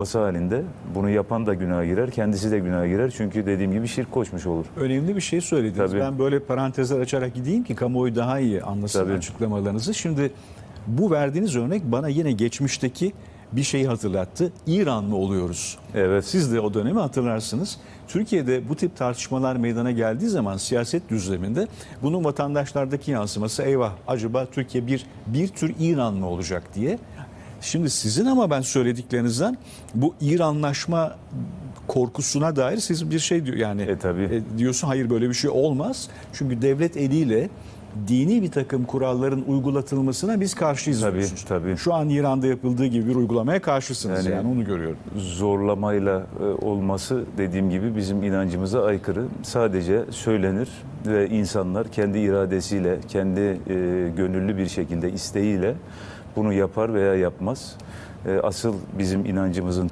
Bası halinde bunu yapan da günaha girer, kendisi de günaha girer. Çünkü dediğim gibi şirk koşmuş olur. Önemli bir şey söylediniz. Tabii. Ben böyle parantezler açarak gideyim ki kamuoyu daha iyi anlasın Tabii. açıklamalarınızı. Şimdi bu verdiğiniz örnek bana yine geçmişteki bir şeyi hatırlattı. İranlı oluyoruz. Evet. Siz de o dönemi hatırlarsınız. Türkiye'de bu tip tartışmalar meydana geldiği zaman siyaset düzleminde bunun vatandaşlardaki yansıması eyvah acaba Türkiye bir bir tür İran mı olacak diye. Şimdi sizin ama ben söylediklerinizden bu İranlaşma korkusuna dair siz bir şey diyor yani E, tabii. e, diyorsun hayır böyle bir şey olmaz. Çünkü devlet eliyle dini bir takım kuralların uygulatılmasına biz karşıyız Tabii, diyorsunuz. tabii. Şu an İran'da yapıldığı gibi bir uygulamaya karşısınız yani, Yani- onu görüyorum. Zorlamayla e, olması dediğim gibi bizim inancımıza aykırı. Sadece söylenir ve insanlar kendi iradesiyle, kendi e, gönüllü bir şekilde isteğiyle bunu yapar veya yapmaz. E, asıl bizim inancımızın